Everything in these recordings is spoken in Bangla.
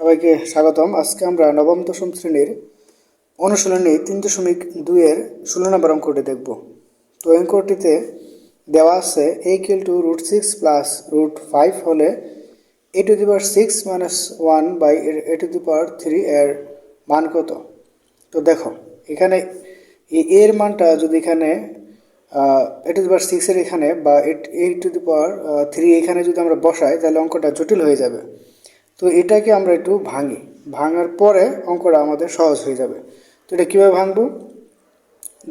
সবাইকে স্বাগতম। আজকে আমরা নবম, দশম শ্রেণির অনুশীলনী তিন দশমিক দুইয়ের ষোলো নম্বর অঙ্কটি দেখব। তো অঙ্কটিতে দেওয়া আছে a equal to root six plus root five হলে a to the power six minus one by a to the power three এর মান কত? তো দেখো, এখানে এর মানটা যদি এখানে এ টু দি পাওয়ার সিক্সের এখানে বা এ টু দি পাওয়ার থ্রি এখানে যদি আমরা বসাই, তাহলে অঙ্কটা জটিল হয়ে যাবে। তো এটাকে আমরা একটু ভাঙি। ভাঙার পরে অঙ্কটা আমাদের সহজ হয়ে যাবে। তো এটা কীভাবে ভাঙবো?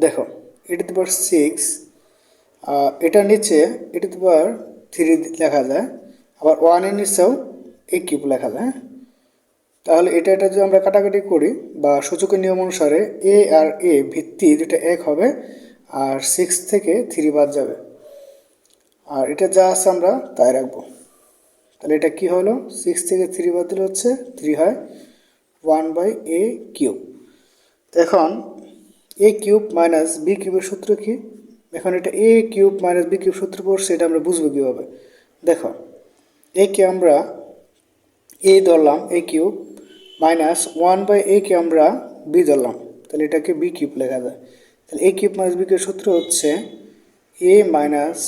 দেখো এটা পাওয়ার সিক্স এটার নিচে এটা পাওয়ার থ্রি লেখা যায়, আবার ওয়ানের নিচেও এ কিউব লেখা যায় হ্যাঁ? তাহলে এটা এটা যদি আমরা কাটাকাটি করি বা সূচকের নিয়ম অনুসারে এ আর এ ভিত্তি দুটো এক হবে, আর সিক্স থেকে থ্রি বাদ যাবে। আর এটা যা আছে আমরা তাই রাখব। তাহলে এটা কি হলো? সিক্স থেকে থ্রি বাদ দিলে হচ্ছে থ্রি হয় ওয়ান বাই এ কিউব এখন এ কিউব মাইনাস বি কিউবের সূত্র কি? এখন এটা a cube minus b cube সূত্র পড়ছে, এটা আমরা বুঝব কীভাবে? দেখো একে আমরা এ ধরলাম a cube minus one by a কে আমরা বি ধরলাম। তাহলে এটাকে বি কিউব লেখা যায়। তাহলে a cube minus b cube সূত্র হচ্ছে a minus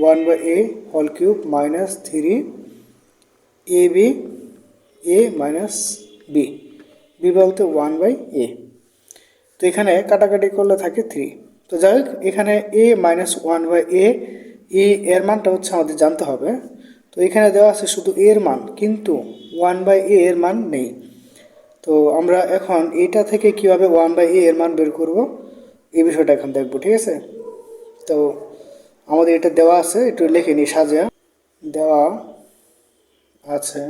one by a হল cube minus three a b a minus b b বলতে ওয়ান বাই এ তো এখানে কাটাকাটি করলে থাকে থ্রি তো যাই হোক, এখানে a minus one by a ই এর মানটা হচ্ছে আমাদের জানতে হবে। তো এখানে দেওয়া আছে শুধু এর মান, কিন্তু ওয়ান বাই এ এর মান নেই। তো আমরা এখন এটা থেকে কীভাবে ওয়ান বাই এ এর মান বের করব, এই বিষয়টা এখন দেখব, ঠিক আছে? তো আমাদের এটা দেওয়া আছে, একটু লিখে নিই সাজা দেওয়া আছে।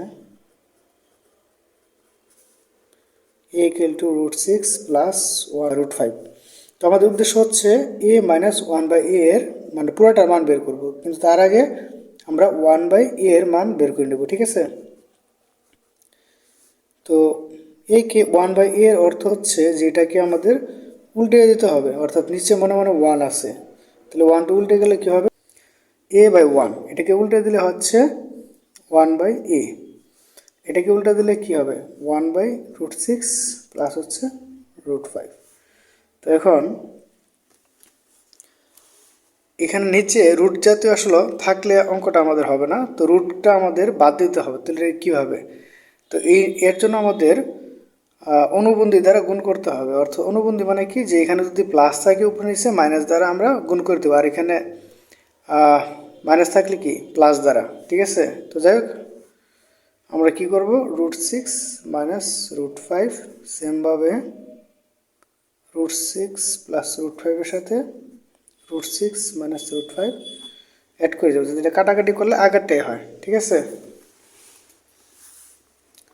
A equal to root six plus one root five তো আমাদের উদ্দেশ্য হচ্ছে a minus one by a এর মানে পুরোটার মান বের করব। কিন্তু তার আগে আমরা ওয়ান বাই এ এর মান বের করে নেব, ঠিক আছে? তো এ কে ওয়ান বাই এ এর অর্থ হচ্ছে যে এটাকে আমাদের উল্টে দিতে হবে, অর্থাৎ নিচে মনে মনে ওয়ান আছে। তাহলে ওয়ানটা উল্টে গেলে কী হবে? এ বাই ওয়ান এটাকে উল্টে দিলে হচ্ছে ওয়ান বাই এ। এটাকে উল্টে দিলে কি হবে? One by root six plus হচ্ছে রুট ফাইভ। তো এখন এখানে নিচে রুট জাতীয় আসলে, থাকলে অঙ্কটা আমাদের হবে না। তো রুটটা আমাদের বাদ দিতে হবে। তাহলে কীভাবে তো এই, এর জন্য আমাদের অনুবন্ধী দ্বারা গুণ করতে হবে। অর্থ অনুবন্ধী মানে কি? যে এখানে যদি প্লাস থাকে উপরে নিচে মাইনাস দ্বারা আমরা গুণ করে দেবো। আর এখানে মাইনাস থাকলে কি? প্লাস দ্বারা, ঠিক আছে? তো যাই হোক, আমরা কি করব? Root six minus root five সেমভাবে রুট সিক্স প্লাস রুট ফাইভের সাথে root six minus root five add করে যাব। যদি এটা কাটাকাটি করলে আগেরটাই হয়, ঠিক আছে?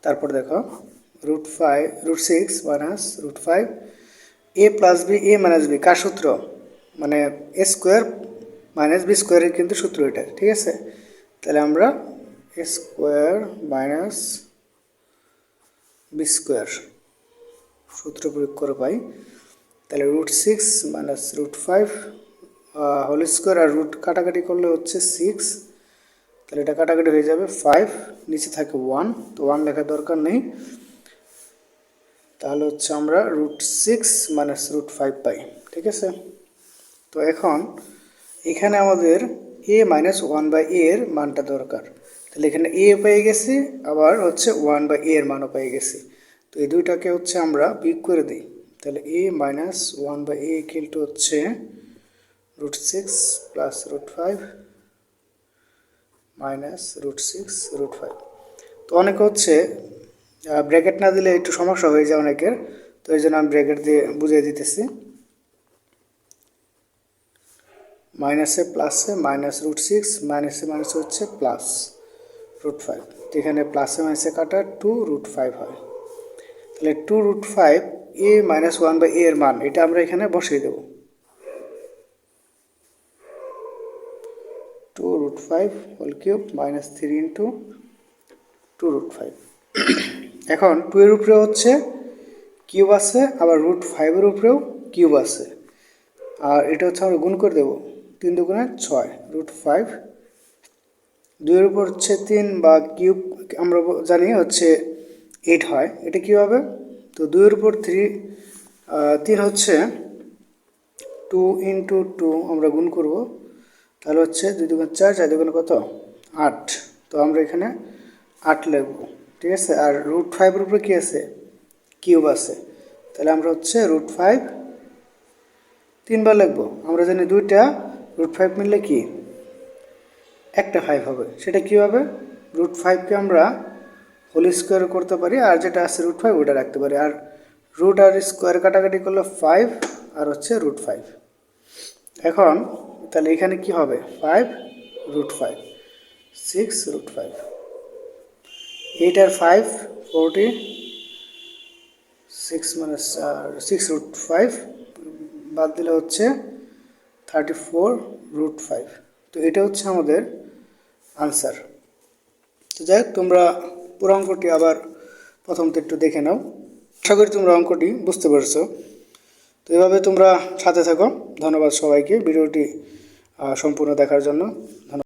তারপর দেখো root five root six minus root five a plus b a minus b কার সূত্র? মানে এ স্কোয়ার মাইনাস বি স্কোয়ারের কিন্তু সূত্র এটা, ঠিক আছে? তাহলে আমরা a square minus b square সূত্র প্রয়োগ করে পাই। তাহলে root six minus root five whole square আর রুট কাটাকাটি করলে হচ্ছে সিক্স তাহলে এটা কাটাকাটি হয়ে যাবে ফাইভ নিচে থাকে ওয়ান তো ওয়ান লেখার দরকার নেই। তাহলে হচ্ছে আমরা root six minus root five পাই, ঠিক আছে? তো এখন এখানে আমাদের a minus one by a এর মানটা দরকার। তাহলে এখানে এ পেয়ে গেছি, আবার হচ্ছে ওয়ান বাই এ এর মানও পেয়ে গেছি। তো এই দুইটাকে হচ্ছে আমরা বিগ করে দিই। তাহলে a minus one by a two হচ্ছে root six plus root five minus root six root five তো অনেকে হচ্ছে ব্র্যাকেট না দিলে একটু সমস্যা হয়ে যায় অনেকের। তো এই জন্য আমি ব্র্যাকেট দিয়ে বুঝিয়ে দিতেছি। মাইনাসে প্লাসে মাইনাস রুট সিক্স মাইনাসে মাইনাসে হচ্ছে প্লাস রুট ফাইভ এখানে প্লাসে মাইনাসে কাটা টু রুট ফাইভ হয়। তাহলে two root five a minus one by a এর মান, এটা আমরা এখানে বসিয়ে দেব। Two root five whole cube minus three into two root five এখন টু এর উপরে হচ্ছে কিউব আছে, আবার রুট ফাইভের উপরেও কিউব আছে। আর এটা হচ্ছে আমরা গুণ করে দেবো। তিন দুগুণে ছয় রুট ফাইভ দুইয়ের উপর হচ্ছে তিন বা কিউব, আমরা জানি হচ্ছে এইট হয়। এটা কী হবে? তো দুইয়ের উপর থ্রি তিন হচ্ছে টু ইন্টু টু আমরা গুণ করব। তাহলে হচ্ছে দুই দুগুণ চার চার দুগুণ কত? আট। তো আমরা এখানে আট লিখব। ঠিক আছে? আর রুট ফাইভের উপরে কী আছে? কিউব আছে। তাহলে আমরা হচ্ছে রুট ফাইভ তিনবার লিখব। আমরা জানি দুইটা রুট ফাইভ মিললে কি? একটা ফাইভ হবে। সেটা কী হবে রুট ফাইভকে আমরা হোল স্কোয়ার করতে পারি, আর যেটা আছে রুট ফাইভ ওটা রাখতে পারি। আর রুট আর স্কোয়ার কাটাকাটি করলে ফাইভ আর হচ্ছে রুট ফাইভ এখন তাহলে এখানে কি হবে? Five root five six root five eight আর ফাইভ ফোরটি সিক্স মানে সিক্স রুট ফাইভ বাদ দিলে হচ্ছে থার্টি ফোর রুট ফাইভ তো এটা হচ্ছে আমাদের আনসার তো যাই হোক, তোমরা পুরো অঙ্কটি আবার প্রথমতে একটু দেখে নাও। আশা করি তোমরা অঙ্কটি বুঝতে পারছ। তো এভাবে তোমরা সাথে থাকো। ধন্যবাদ সবাইকে। ভিডিওটি সম্পূর্ণ দেখার জন্য। ধন্যবাদ।